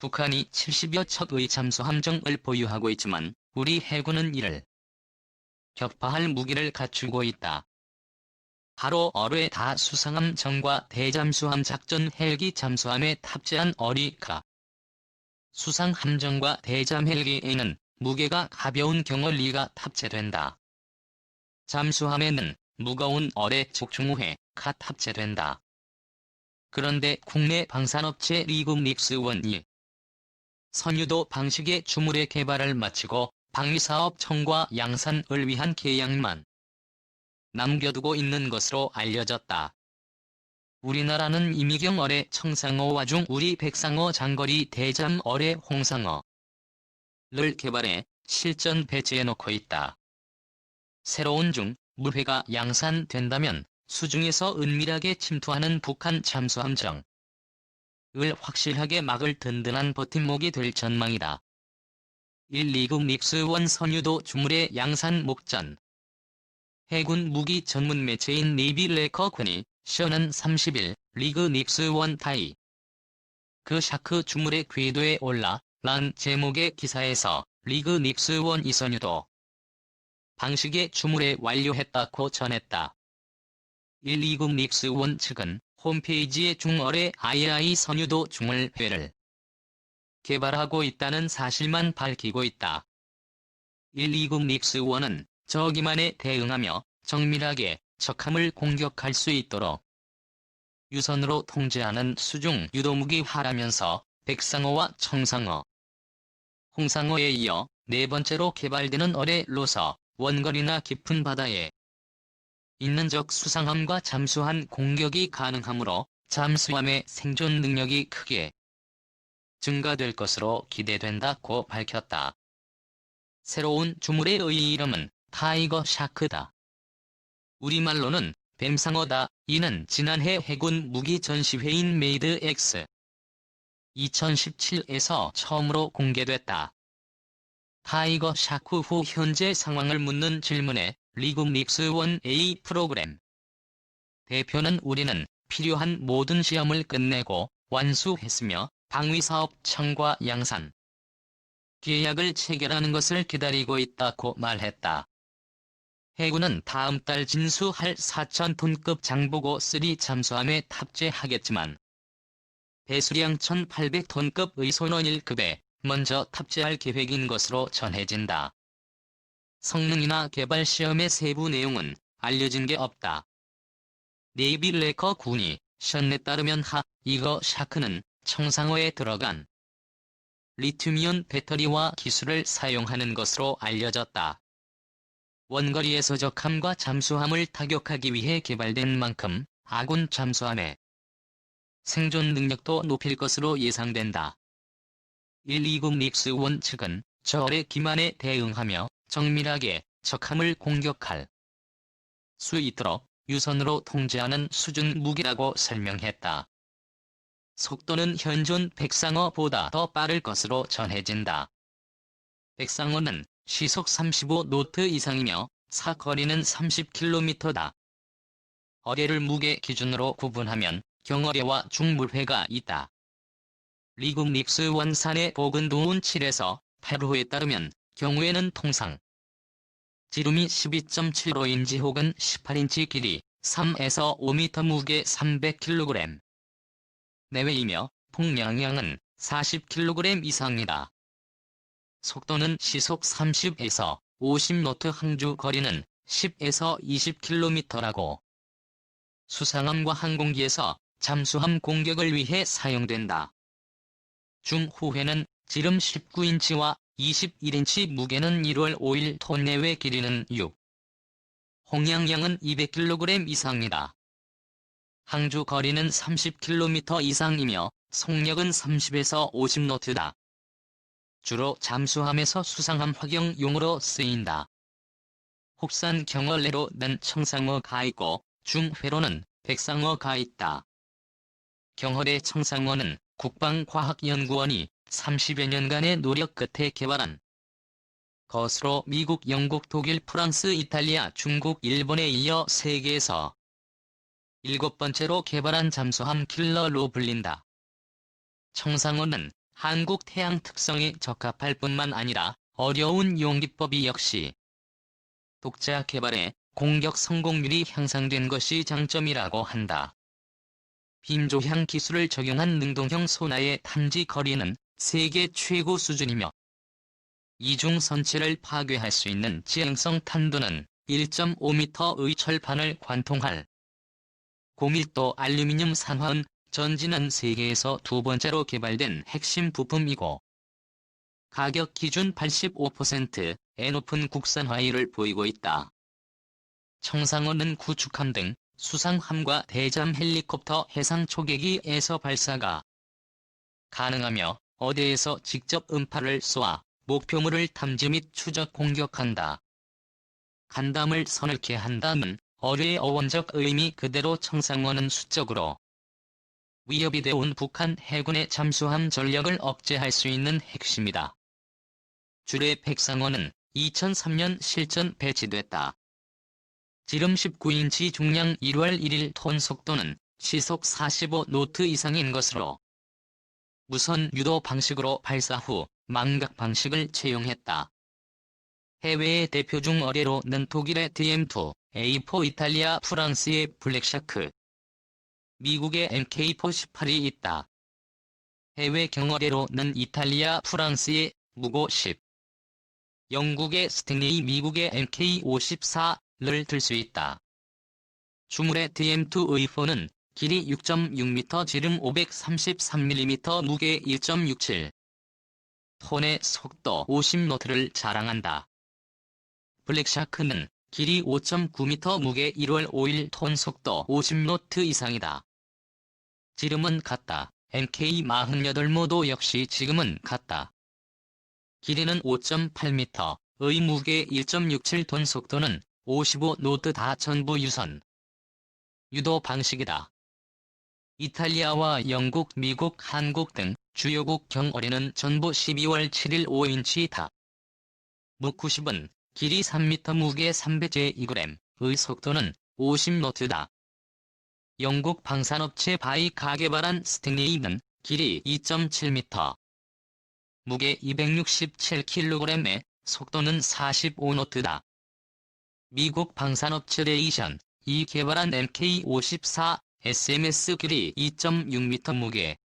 북한이 70여 척의 잠수 함정을 보유하고 있지만 우리 해군은 이를 격파할 무기를 갖추고 있다. 바로 어뢰 다 수상함 정과 대잠수함 작전 헬기 잠수함에 탑재한 어리카. 수상 함정과 대잠 헬기에는 무게가 가벼운 경얼리가 탑재된다. 잠수함에는 무거운 어뢰 족중호해가 탑재된다. 그런데 국내 방산업체 리국 닉스원이 선유도 방식의 주물의 개발을 마치고 방위사업 청과 양산을 위한 계약만 남겨두고 있는 것으로 알려졌다. 우리나라는 이미경 어뢰 청상어와 중 우리 백상어 장거리 대잠 어뢰 홍상어를 개발해 실전 배치해놓고 있다. 새로운 중 물회가 양산된다면 수중에서 은밀하게 침투하는 북한 잠수함정 을 확실하게 막을 든든한 버팀목이 될 전망이다. 1. 리국 닉스원 선유도 주물의 양산 목전 해군 무기 전문 매체인 네비 레커군이 셔는 30일 리그 닉스원 타이 그 샤크 주물의 궤도에 올라 란 제목의 기사에서 리그 닉스원 이선유도 방식의 주물에 완료했다고 전했다. 1. 리국 닉스원 측은 홈페이지에 중어뢰 II 선유도 중을회를 개발하고 있다는 사실만 밝히고 있다. 120 닉스1은 저기만에 대응하며 정밀하게 적함을 공격할 수 있도록 유선으로 통제하는 수중 유도무기 하라면서 백상어와 청상어, 홍상어에 이어 네 번째로 개발되는 어뢰로서 원거리나 깊은 바다에 있는 적 수상함과 잠수한 공격이 가능하므로 잠수함의 생존 능력이 크게 증가될 것으로 기대된다고 밝혔다. 새로운 주물의 이름은 타이거 샤크다. 우리말로는 뱀상어다. 이는 지난해 해군 무기 전시회인 메이드 X 2017에서 처음으로 공개됐다. 타이거 샤크 후 현재 상황을 묻는 질문에 리국 닉스원 A 프로그램 대표는 우리는 필요한 모든 시험을 끝내고 완수했으며 방위사업 청과 양산 계약을 체결하는 것을 기다리고 있다고 말했다. 해군은 다음 달 진수할 4,000톤급 장보고 3 잠수함에 탑재하겠지만 배수량 1,800톤급의 손원 1급에 먼저 탑재할 계획인 것으로 전해진다. 성능이나 개발 시험의 세부 내용은 알려진 게 없다. 네이비 레커 군이 션에 따르면 하, 이거 샤크는 청상어에 들어간 리튬이온 배터리와 기술을 사용하는 것으로 알려졌다. 원거리에서 적함과 잠수함을 타격하기 위해 개발된 만큼 아군 잠수함의 생존 능력도 높일 것으로 예상된다. 120 닉스1 측은 저의 기만에 대응하며 정밀하게 적함을 공격할 수 있도록 유선으로 통제하는 수준 무기라고 설명했다. 속도는 현존 백상어보다 더 빠를 것으로 전해진다. 백상어는 시속 35노트 이상이며 사거리는 30km다. 어뢰를 무게 기준으로 구분하면 경어뢰와 중물회가 있다. 리국 닉스 원산의 보근도운 7에서 8호에 따르면 경우에는 통상 지름이 12.75인치 혹은 18인치 길이 3에서 5m 무게 300kg 내외이며 통량량은 40kg 이상이다. 속도는 시속 30에서 50노트 항주 거리는 10에서 20km라고 수상함과 항공기에서 잠수함 공격을 위해 사용된다. 중후회는 지름 19인치와 21인치 무게는 1월 5일 톤 내외 길이는 6. 홍양량은 200kg 이상이다. 항주 거리는 30km 이상이며 속력은 30에서 50노트다. 주로 잠수함에서 수상함 확용용으로 쓰인다. 혹산 경어래로 는 청상어가 있고 중회로는 백상어가 있다. 경어래 청상어는 국방과학연구원이 30여 년간의 노력 끝에 개발한 것으로 미국, 영국, 독일, 프랑스, 이탈리아, 중국, 일본에 이어 세계에서 일곱 번째로 개발한 잠수함 킬러로 불린다. 청상호는 한국 태양 특성에 적합할 뿐만 아니라 어려운 용기법이 역시 독자 개발에 공격 성공률이 향상된 것이 장점이라고 한다. 빔조향 기술을 적용한 능동형 소나의 탐지 거리는 세계 최고 수준이며 이중 선체를 파괴할 수 있는 지행성 탄도는 1.5m의 철판을 관통할 고밀도 알루미늄 산화은 전지는 세계에서 두 번째로 개발된 핵심 부품이고 가격 기준 85%의 높은 국산화율을 보이고 있다. 청상원은 구축함 등 수상함과 대잠 헬리콥터 해상 초계기에서 발사가 가능하며 어디에서 직접 음파를 쏘아 목표물을 탐지 및 추적 공격한다. 간담을 서늘케 한다는 어뢰의 어원적 의미 그대로 청상원은 수적으로 위협이 되온 북한 해군의 잠수함 전력을 억제할 수 있는 핵심이다. 주례 백상원은 2003년 실전 배치됐다. 지름 19인치 중량 1월 1일 톤 속도는 시속 45노트 이상인 것으로 무선 유도 방식으로 발사 후 망각 방식을 채용했다. 해외의 대표 중 어뢰로는 독일의 DM2, A4 이탈리아 프랑스의 블랙샤크, 미국의 MK418이 있다. 해외 경어뢰로는 이탈리아 프랑스의 무고 10, 영국의 스탠리 미국의 MK54 를 들 수 있다. 주물의 DM2의 4는 길이 6.6m 지름 533mm 무게 1.67 톤의 속도 50노트를 자랑한다. 블랙샤크는 길이 5.9m 무게 1월 5일 톤 속도 50노트 이상이다. 지름은 같다. MK48 모도 역시 지금은 같다. 길이는 5.8m, 의 무게 1.67톤 속도는 55 노트 다 전부 유선. 유도 방식이다. 이탈리아와 영국, 미국, 한국 등 주요국 경어리는 전부 12월 7일 5인치 다. 무90은 길이 3m 무게 300제2g의 속도는 50노트다. 영국 방산업체 바이카 개발한 스탠리는 길이 2.7m, 무게 267kg의 속도는 45노트다. 미국 방산업체 레이션, 이 개발한 MK54 SMS 길이 2.6m 무게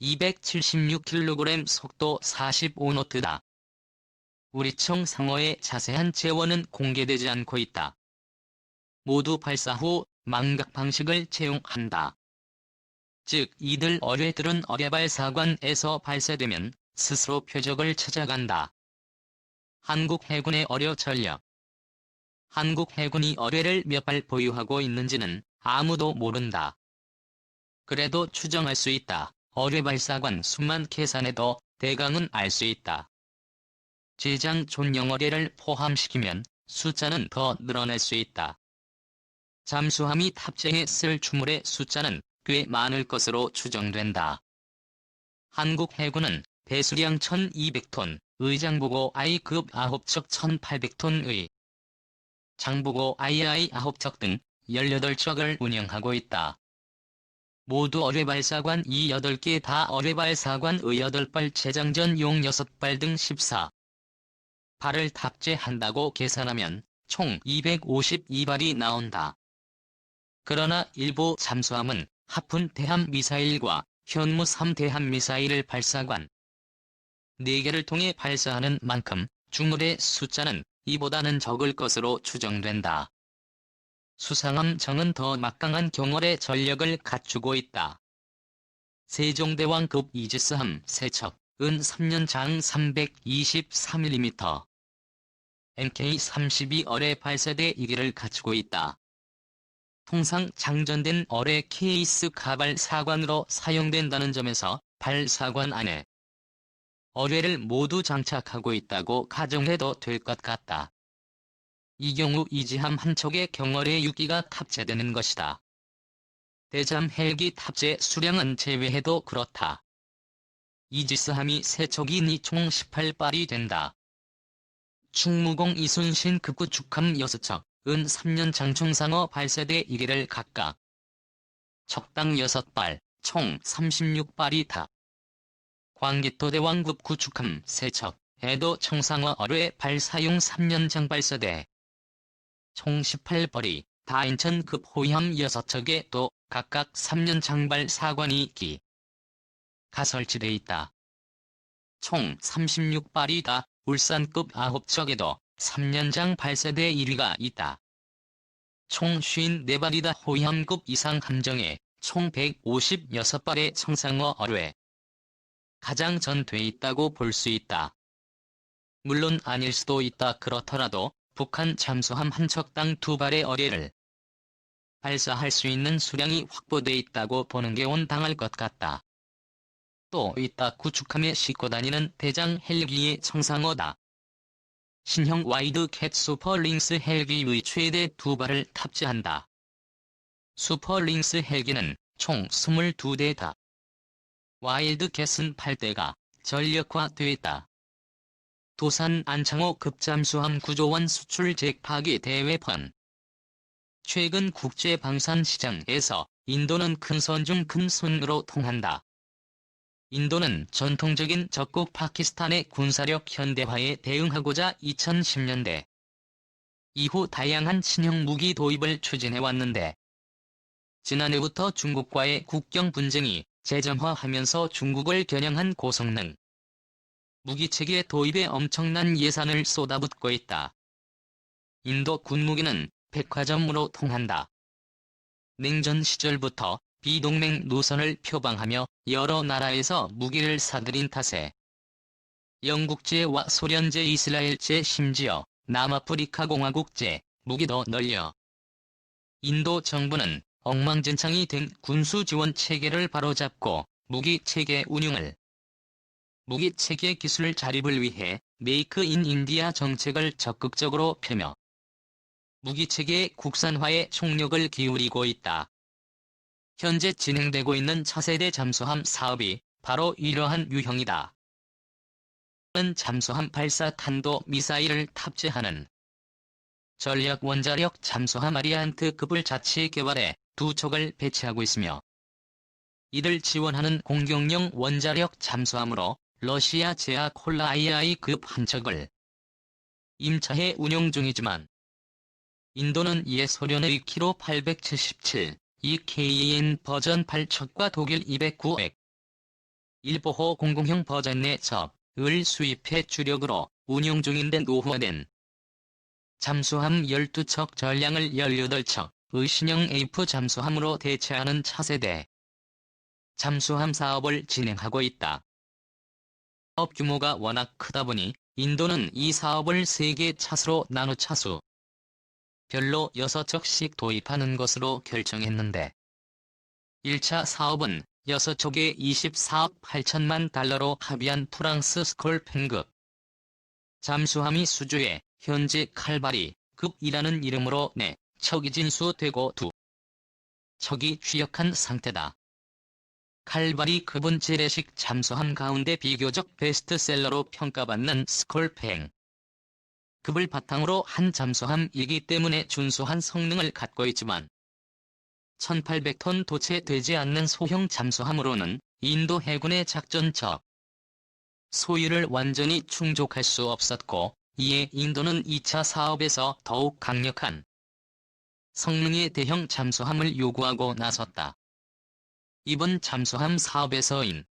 276kg 속도 45노트다. 우리청 상어의 자세한 재원은 공개되지 않고 있다. 모두 발사 후 망각 방식을 채용한다. 즉 이들 어뢰들은 어뢰발사관에서 발사되면 스스로 표적을 찾아간다. 한국 해군의 어뢰 전력 한국 해군이 어뢰를 몇 발 보유하고 있는지는 아무도 모른다. 그래도 추정할 수 있다. 어뢰 발사관 수만 계산해도 대강은 알 수 있다. 제장 존영 어뢰를 포함시키면 숫자는 더 늘어날 수 있다. 잠수함이 탑재했을 주물의 숫자는 꽤 많을 것으로 추정된다. 한국 해군은 배수량 1200톤, 의장보고 I급 9척 1800톤의 장보고 II 9척 등 18척을 운영하고 있다. 모두 어뢰발사관 이 8개 다 어뢰발사관의 8발 재장전 용 6발 등 14. 발을 탑재한다고 계산하면 총 252발이 나온다. 그러나 일부 잠수함은 하푼 대함 미사일과 현무 3 대함 미사일을 발사관 4개를 통해 발사하는 만큼 중물의 숫자는 이보다는 적을 것으로 추정된다. 수상함 정은 더 막강한 경월의 전력을 갖추고 있다. 세종대왕급 이지스함 3척, 은 3년 장 323mm, MK32 어뢰 발사대 1기를 갖추고 있다. 통상 장전된 어뢰 케이스 가발 사관으로 사용된다는 점에서 발사관 안에 어뢰를 모두 장착하고 있다고 가정해도 될 것 같다. 이 경우 이지함 한 척의 경어뢰 6기가 탑재되는 것이다. 대잠 헬기 탑재 수량은 제외해도 그렇다. 이지스함이 3척이니 총 18발이 된다. 충무공 이순신 급구 축함 6척, 은 3년 장충상어 발사대 1기를 각각 적당 6발, 총 36발이 다. 광기토대왕급 구축함 3척, 해도 청상어 어뢰 발사용 3년 장 발사대. 총 18벌이, 다 인천급 호위함 6척에 또 각각 3년 장발 사관이 기. 가 설치돼 있다. 총 36발이 다. 울산급 9척에도 3년장 발사대 1위가 있다. 총 54발이 다. 호위함급 이상 함정에 총 156발의 청상어 어뢰. 가장 전돼 있다고 볼 수 있다. 물론 아닐 수도 있다 그렇더라도 북한 잠수함 한 척당 두 발의 어뢰를 발사할 수 있는 수량이 확보돼 있다고 보는 게 온당할 것 같다. 또 이따 구축함에 싣고 다니는 대장 헬기의 청상어다. 신형 와이드 캣 슈퍼링스 헬기의 최대 두 발을 탑재한다. 슈퍼링스 헬기는 총 22대다. 와일드 캣은 8대가 전력화되었다. 도산 안창호 급잠수함 구조원 수출 잭파기 대회판 최근 국제방산시장에서 인도는 큰손중큰 손으로 통한다. 인도는 전통적인 적국 파키스탄의 군사력 현대화에 대응하고자 2010년대 이후 다양한 친형 무기 도입을 추진해왔는데 지난해부터 중국과의 국경 분쟁이 재정화하면서 중국을 겨냥한 고성능 무기체계 도입에 엄청난 예산을 쏟아붓고 있다. 인도 군무기는 백화점으로 통한다. 냉전 시절부터 비동맹 노선을 표방하며 여러 나라에서 무기를 사들인 탓에 영국제와 소련제 이스라엘제 심지어 남아프리카 공화국제 무기도 널려 인도 정부는 엉망진창이 된 군수 지원 체계를 바로잡고 무기 체계 운용을 무기 체계 기술 자립을 위해 메이크 인 인디아 정책을 적극적으로 펴며 무기 체계 국산화에 총력을 기울이고 있다. 현재 진행되고 있는 차세대 잠수함 사업이 바로 이러한 유형이다. 은 잠수함 발사 탄도 미사일을 탑재하는 전략 원자력 잠수함 아리안트급을 자체 개발해 두 척을 배치하고 있으며 이를 지원하는 공격용 원자력 잠수함으로 러시아 제아 콜라 II급 한 척을 임차해 운용 중이지만 인도는 이에 소련의 키로 877, EKN 버전 8척과 독일 209획, 일보호 공공형 버전 4척을 수입해 주력으로 운용 중인데 노후화된 잠수함 12척 전량을 18척 의 신형 A프 잠수함으로 대체하는 차세대 잠수함 사업을 진행하고 있다. 사업 규모가 워낙 크다 보니 인도는 이 사업을 3개 차수로 나누 차수 별로 6척씩 도입하는 것으로 결정했는데 1차 사업은 6척에 24억 8천만 달러로 합의한 프랑스 스콜펜급 잠수함이 수주해 현재 칼바리 급이라는 이름으로 내 척이 진수되고 두 척이 취역한 상태다. 칼바리 급은 재래식 잠수함 가운데 비교적 베스트셀러로 평가받는 스콜팽 급을 바탕으로 한 잠수함이기 때문에 준수한 성능을 갖고 있지만 1800톤 도체 되지 않는 소형 잠수함으로는 인도 해군의 작전적 소유를 완전히 충족할 수 없었고 이에 인도는 2차 사업에서 더욱 강력한 성능의 대형 잠수함을 요구하고 나섰다. 이번 잠수함 사업에서인